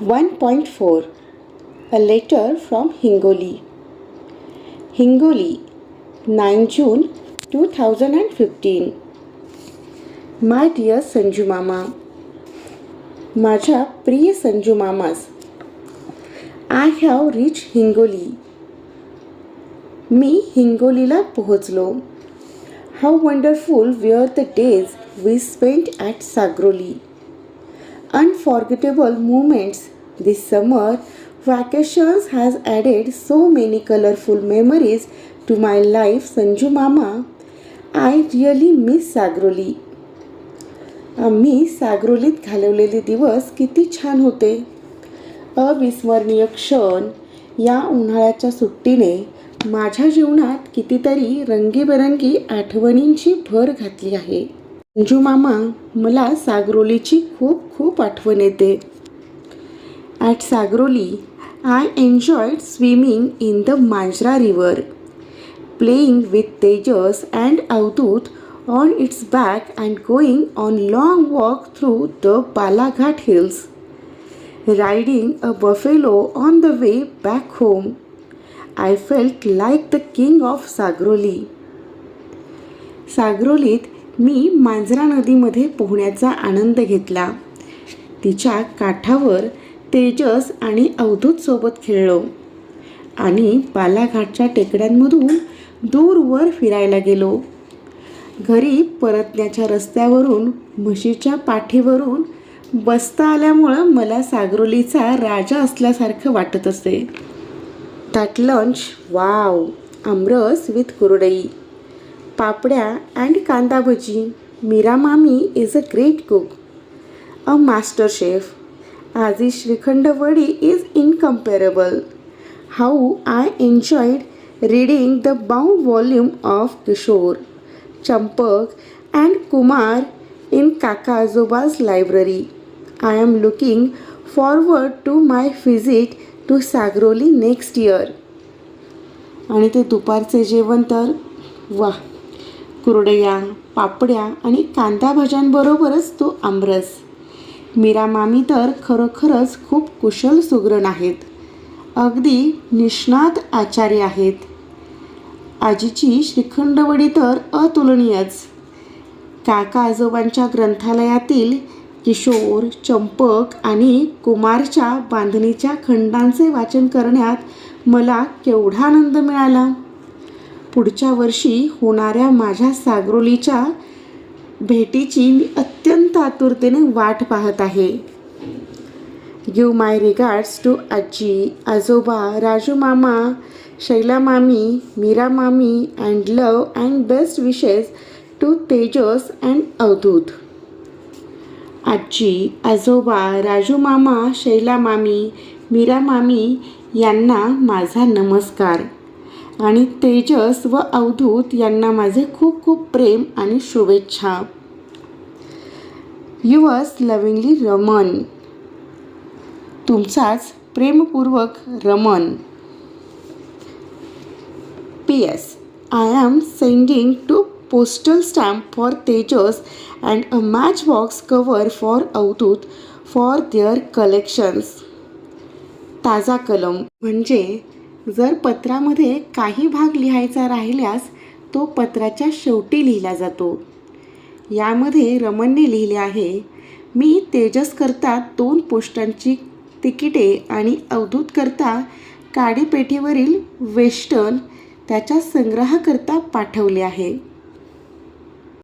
1.4 A letter from Hingoli. Hingoli, 9 June 2015. My dear Sanju मामा माझ्या प्रिय संजू मामास आय हॅव रिच हिंगोली मी हिंगोलीला पोहोचलो how wonderful were the days we spent at Sagroli unforgettable moments this summer vacations has added so many colorful memories to my life sanju mama i really miss sagroli आम्ही साग्रोलीत घालवलेले दिवस किती छान होते अविस्मरणीय क्षण या उन्हाळ्याच्या सुट्टीने माझ्या जीवनात कितीतरी रंगीबेरंगी आठवणींची भर घातली आहे संजू मामा मला सागरोलीची खूप खूप आठवण येते. At Sagroli I enjoyed swimming in the Manjara river playing with Tejas and Avadhut on its back and going on long walk through the Balaghat hills riding a buffalo on the way back home. I felt like the king of Sagroli. सागरोलीत मी मांजरा नदीमध्ये पोहण्याचा आनंद घेतला. तिच्या काठावर तेजस आणि अवधूतसोबत खेळलो. आणि बालाघाटच्या टेकड्यांमधून दूरवर फिरायला गेलो. घरी परतण्याच्या रस्त्यावरून म्हशीच्या पाठीवरून बसता आल्यामुळं मला सागरोलीचा राजा असल्यासारखं वाटत असे. That lunch wow aamras with kurdai. Papdya and kanda bhaji. Meera mami is a great cook a master chef aaji shrikhand vadi is incomparable how I enjoyed reading the bound volume of Kishore Champak and Kumar in kaka ajoba's library I am looking forward to my visit to Sagroli next year आणि ते दुपारचे जेवण तर वा कुरडया पापड्या आणि कांदा भाज्यांबरोबरच तो आमरस. मीरा मामी तर खरोखरच खूप कुशल सुगरण आहेत. अगदी निष्णात आचार्य आहेत. आजीची श्रीखंडवडी तर अतुलनीयच. काका आजोबांच्या ग्रंथालयातील किशोर चंपक आणि कुमारच्या बांधणीच्या खंडांचे वाचन करण्यात मला केवढा आनंद मिळाला. पुढच्या वर्षी होणाऱ्या माझ्या सागरोलीच्या भेटीची मी अत्यंत आतुरतेने वाट पाहत आहे. गिव माय रिगार्ड्स टू आजी आजोबा राजू मामा Shaila mami Meera mami and love and best wishes to Tejas and Avadhut. Aaji ajoba Raju मामा शैला मामी मीरा मामी यांना माझा नमस्कार. आणि तेजस व अवधूत यांना माझे खूप खूप प्रेम आणि शुभेच्छा. Yours lovingly Raman. तुमचाच प्रेमपूर्वक Raman. P S. I am sending two postal stamp for Tejas and a match box cover for Avadhut for their collections ताजा कलम म्हणजे जर पत्रामध्ये काही भाग लिहायचा राहिल्यास तो पत्राच्या शेवटी लिहिला जातो. यामध्ये रमनने लिहिले आहे मी तेजसकरता दोन पोस्टांची तिकिटे आणि अवधूतकरता काडीपेठेवरील वेस्टर्न त्याच्या संग्रहाकरता पाठवले आहे.